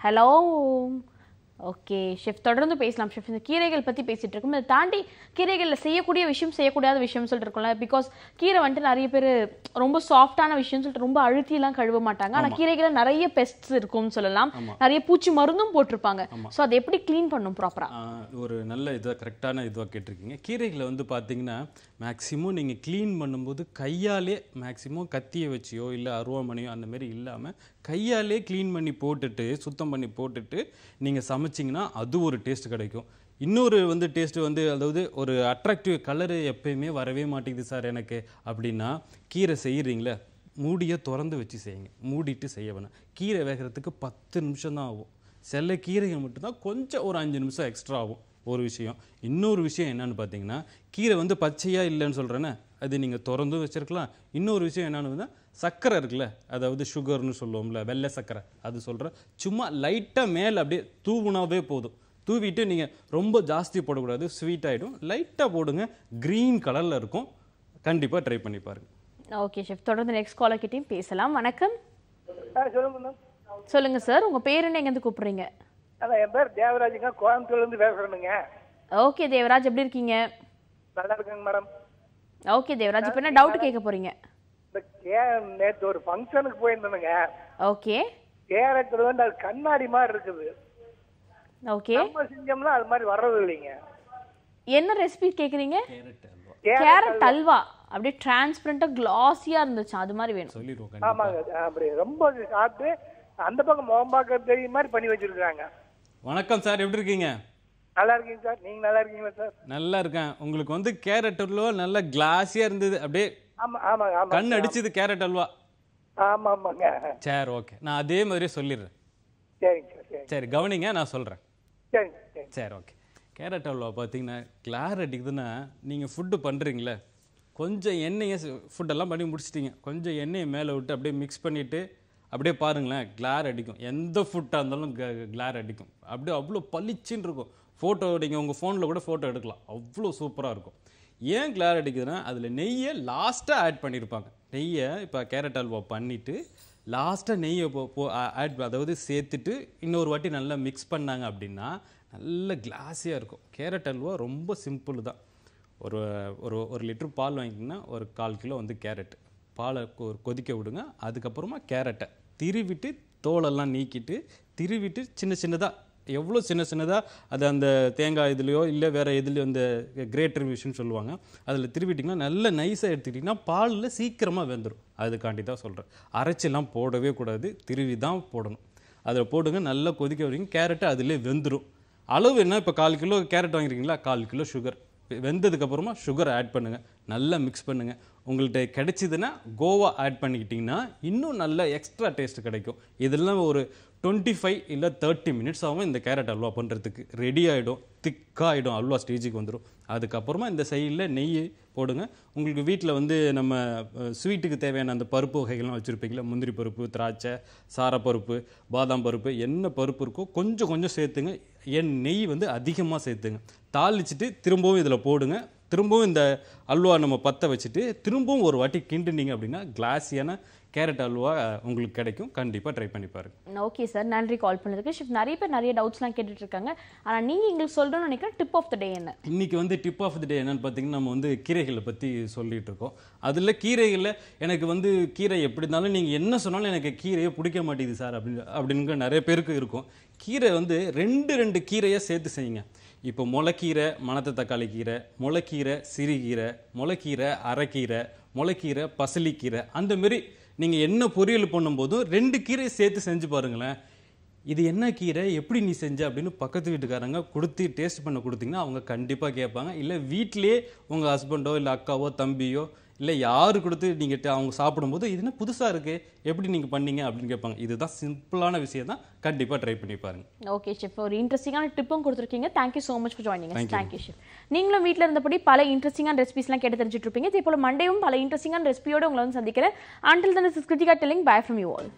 ஹலோ ஓகே ஷெஃப் தொடர்ந்து பேசலாம் ஷெஃப் இந்த கீரைகள் பற்றி பேசிட்டு இருக்கோம். இதை தாண்டி கீரைகளில் செய்யக்கூடிய விஷயம் செய்யக்கூடாத விஷயம் சொல்லிட்டு இருக்கோம்ல. பிகாஸ் கீரை வந்துட்டு நிறைய பேர் ரொம்ப சாஃப்டான விஷயம் சொல்லிட்டு ரொம்ப அழுத்திலாம் கழுவ மாட்டாங்க. ஆனால் கீரைகளை நிறைய பெஸ்ட்ஸ் இருக்கும்னு சொல்லலாம். நிறைய பூச்சி மருந்தும் போட்டிருப்பாங்க. ஸோ அதை எப்படி க்ளீன் பண்ணும் ப்ராப்பரா ஆஹ் ஒரு நல்ல இதாக கரெக்டான இதுவாக கேட்டிருக்கீங்க. கீரைகளை வந்து பார்த்தீங்கன்னா மேக்ஸிமம் நீங்கள் க்ளீன் பண்ணும்போது கையாலே மேக்ஸிமம் கத்தியை வச்சியோ இல்லை அருவாமனையோ அந்த மாதிரி இல்லாமல் கையாலே க்ளீன் பண்ணி போட்டுட்டு சுத்தம் பண்ணி போட்டுட்டு நீங்கள் சமைச்சிங்கன்னா அது ஒரு டேஸ்ட் கிடைக்கும். இன்னொரு வந்து டேஸ்ட் வந்து அதாவது ஒரு அட்ராக்டிவ் கலரு எப்பயுமே வரவே மாட்டேங்குது சார் எனக்கு. அப்படின்னா கீரை செய்கிறீங்களே மூடியை திறந்து வச்சு செய்யுங்க. மூடிட்டு செய்ய வேணாம். கீரை வேகிறதுக்கு பத்து நிமிஷம் தான் ஆகும். சில கீரைகள் மட்டும்தான் கொஞ்சம் ஒரு அஞ்சு நிமிஷம் எக்ஸ்ட்ரா ஆகும். ஒரு விஷயம். இன்னொரு விஷயம் என்னென்னு பார்த்தீங்கன்னா கீரை வந்து பச்சையாக இல்லைன்னு சொல்கிறேன்னே அது நீங்கள் திறந்தும் வச்சுருக்கலாம். இன்னொரு விஷயம் என்னென்னு சர்க்கரை இருக்குல்ல அதாவது சுகர்னு சொல்லுவோம்ல வெள்ளை சர்க்கரை அது சொல்கிறேன் சும்மா லைட்டாக மேலே அப்படியே தூவுனாவே போதும். தூவிட்டு நீங்கள் ரொம்ப ஜாஸ்தி போடக்கூடாது ஸ்வீட் ஆகிடும் லைட்டாக போடுங்க க்ரீன் கலரில் இருக்கும். கண்டிப்பாக ட்ரை பண்ணி பாருங்க. ஓகே ஷெஃப் தொடர்ந்து நெக்ஸ்ட் காலர் கிட்டயும் பேசலாம். வணக்கம். சொல்லுங்க சார் உங்க பேர் என்ன எங்கேருந்து கூப்பிடுறீங்க? அதான் என் பேர் தேவராஜுங்க. கோயம்புத்தூர்ல இருந்து பேசுறேனுங்க. ஓகே தேவராஜ் எப்படி இருக்கீங்க? நல்லா இருக்குங்க மேடம் ஓகே தேவராஜ் இப்போ என்ன டவுட் கேட்க போறீங்க? நேற்று ஒரு ஃபங்க்ஷனுக்கு போயிருந்தேனுங்க. ஓகே. கேரட் வந்து அது கண்ணாடி மாதிரி இருக்குது. ஓகே. நம்ம செஞ்சோம்னா அது மாதிரி வர்றது இல்லைங்க என்ன ரெசிபி கேக்குறீங்க? கேரட் கேரட் அல்வா. அப்படியே டிரான்ஸ்பரண்டா கிளாஸியா இருந்துச்சு அது மாதிரி வேணும். ஆமாங்க அப்படி ரொம்ப சாப்பிட்டு அந்த பக்கம் முகம்பாக்க தெரியும் மாதிரி பண்ணி வச்சிருக்காங்க வணக்கம் சார் எப்படி இருக்கீங்க? நல்லா இருக்கீங்க சார். நீங்க நல்லா இருக்கீங்களா சார்? நல்லா இருக்கேன் உங்களுக்கு வந்து கேரட் அல்வா நல்லா கிளாஸியா இருந்தது. அப்படியே ஆமா ஆமாங்க ஆமா. கண் அடிச்சது கேரட் அல்வா. ஆமா ஆமாங்க. சரி ஓகே நான் அதே மாதிரியே சொல்லிடுறேன். சரிங்க சார் சரி சரி கவனிங்க நான் சொல்கிறேன் சரிங்க சரி சரி ஓகே கேரட் அல்வா பார்த்தீங்கன்னா கிளார் அடிக்குதுன்னா நீங்கள் ஃபுட்டு பண்ணுறீங்களே கொஞ்சம் எண்ணெயை ஃபுட்டெல்லாம் பண்ணி முடிச்சிட்டீங்க. கொஞ்சம் எண்ணெயை மேலே விட்டு அப்படியே மிக்ஸ் பண்ணிவிட்டு அப்படியே பாருங்களேன் கிளார் அடிக்கும். எந்த ஃபுட்டாக இருந்தாலும் கிளார் அடிக்கும். அப்படியே அவ்வளோ பளிச்சுன்னு இருக்கும். ஃபோட்டோ நீங்கள் உங்கள் ஃபோனில் கூட ஃபோட்டோ எடுக்கலாம். அவ்வளோ சூப்பராக இருக்கும். ஏன் கிளார் அடிக்குதுன்னா அதில் நெய்யை லாஸ்ட்டாக ஆட் பண்ணியிருப்பாங்க நெய்யை இப்போ கேரட் அல்வா பண்ணிவிட்டு லாஸ்ட்டாக நெய்யை போ போ ஆட் அதாவது சேர்த்துட்டு இன்னொரு வாட்டி நல்லா மிக்ஸ் பண்ணாங்க அப்படின்னா நல்ல கிளாஸியாக இருக்கும். கேரட் அல்வா ரொம்ப சிம்பிள் தான். ஒரு ஒரு ஒரு லிட்டர் பால் வாங்கிங்கன்னா ஒரு கால் கிலோ வந்து கேரட் பாலை கொ- கொதிக்க விடுங்க. அதுக்கப்புறமா கேரட்டை திருவிட்டு தோலெல்லாம் நீக்கிட்டு திருவிட்டு சின்ன சின்னதாக எவ்வளோ சின்ன சின்னதாக அது அந்த தேங்காய் இதுலையோ இல்லை வேறு எதுலையோ அந்த கிரேட்டர் மிஷின் சொல்லுவாங்க. அதில் திருவிட்டிங்கன்னா நல்ல நைஸாக எடுத்துக்கிட்டிங்கன்னா பாலில் சீக்கிரமாக வெந்துடும் அதுக்காண்டி தான் சொல்கிறேன் அரைச்செல்லாம் போடவே கூடாது. திருவி தான் போடணும். அதில் போடுங்க நல்லா கொதிக்க வரீங்க கேரட்டு அதிலே வெந்துடும் அளவு என்ன? இப்போ கால் கிலோ கேரட் வாங்கிருக்கீங்களா? கால் கிலோ சுகர் வெந்ததுக்கப்புறமா சுகர் ஆட் பண்ணுங்கள் நல்லா மிக்ஸ் பண்ணுங்கள் உங்கள்கிட்ட கிடைச்சிதுன்னா கோவா ஆட் பண்ணிக்கிட்டிங்கன்னா இன்னும் நல்ல எக்ஸ்ட்ரா டேஸ்ட் கிடைக்கும். இதெல்லாம் ஒரு டுவெண்ட்டி ஃபைவ் இல்லை தேர்ட்டி மினிட்ஸ் ஆகும் இந்த கேரட் அல்வா பண்ணுறதுக்கு ரெடி ஆகிடும் திக்காகிடும் அல்வா ஸ்டேஜுக்கு வந்துடும் அதுக்கப்புறமா இந்த சைடில் நெய் போடுங்க. உங்களுக்கு வீட்டில் வந்து நம்ம ஸ்வீட்டுக்கு தேவையான அந்த பருப்பு வகைகள்லாம் வச்சுருப்பீங்களா முந்திரி பருப்பு திராட்சை சாரப்பருப்பு பாதாம் பருப்பு என்ன பருப்பு இருக்கோ கொஞ்சம் கொஞ்சம் சேர்த்துங்க. என் நெய் வந்து அதிகமாக சேர்த்துங்க. தாளிச்சிட்டு திரும்பவும் இதில் போடுங்க. திரும்பவும் இந்த அல்வா நம்ம பற்ற வச்சுட்டு திரும்பவும் ஒரு வாட்டி கிண்டுனீங்க அப்படின்னா கிளாஸியான கேரட் அல்வா உங்களுக்கு கிடைக்கும். கண்டிப்பாக ட்ரை பண்ணி பாருங்க. ஓகே சார் நன்றி கால் பண்ணதுக்கு. ஷிஃப்ட் நிறைய பேர் நிறைய டவுட்ஸ்லாம் கேட்டுட்டு இருக்காங்க ஆனா நீங்க எங்களுக்கு சொல்லணும்னு நினைக்கிறேன் டிப் ஆஃப் த டே என்ன? இன்னைக்கு வந்து டிப் ஆஃப் த டே என்னன்னு பார்த்தீங்கன்னா நம்ம வந்து கீரைகளை பற்றி சொல்லிட்டு இருக்கோம் அதில் கீரைகளில் எனக்கு வந்து கீரை எப்படி இருந்தாலும் நீங்கள் என்ன சொன்னாலும் எனக்கு கீரையை பிடிக்க மாட்டேங்குது சார் அப்படின்னு அப்படிங்கிற நிறைய பேருக்கு இருக்கும். கீரை வந்து ரெண்டு ரெண்டு கீரையை சேர்த்து செய்யுங்க. இப்போ முளைக்கீரை மணத்த தக்காளி கீரை முளைக்கீரை சிறுகீரை முளைக்கீரை அரைக்கீரை முளைக்கீரை பசலிக்கீரை அந்தமாரி நீங்கள் என்ன பொரியல் பண்ணும்போதும் ரெண்டு கீரையை சேர்த்து செஞ்சு பாருங்களேன். இது என்ன கீரை எப்படி நீ செஞ்ச அப்படின்னு பக்கத்து வீட்டுக்காரங்க கொடுத்து டேஸ்ட் பண்ண கொடுத்தீங்கன்னா அவங்க கண்டிப்பாக கேட்பாங்க. இல்லை வீட்டிலேயே உங்கள் ஹஸ்பண்டோ இல்லை அக்காவோ தம்பியோ இல்லை யாரு கொடுத்து நீங்கள் அவங்க சாப்பிடும்போது இது என்ன புதுசாக இருக்குது எப்படி நீங்கள் பண்ணீங்க? அப்படின்னு கேட்பாங்க. இதுதான் சிம்பிளான விஷயம் தான். கண்டிப்பாக ட்ரை பண்ணி பாருங்க. ஓகே ஷெஃப் ஒரு இன்ட்ரெஸ்டிங்கான டிப்பும் கொடுத்துருக்கீங்க. Thank you so much for joining. Thank you chef நீங்களும் வீட்டில் இருந்தபடி பல இன்ட்ரெஸ்டிங்கான ரெசிபிஸ்லாம் கேட்டு தெரிஞ்சுட்டு இருப்பீங்க. இதே போல மண்டேவும் பல இன்ட்ரெஸ்டிங்கான ரெசிபியோட உங்களை வந்து சந்திக்கிறேன். Until then is Kiruthika telling bye from you all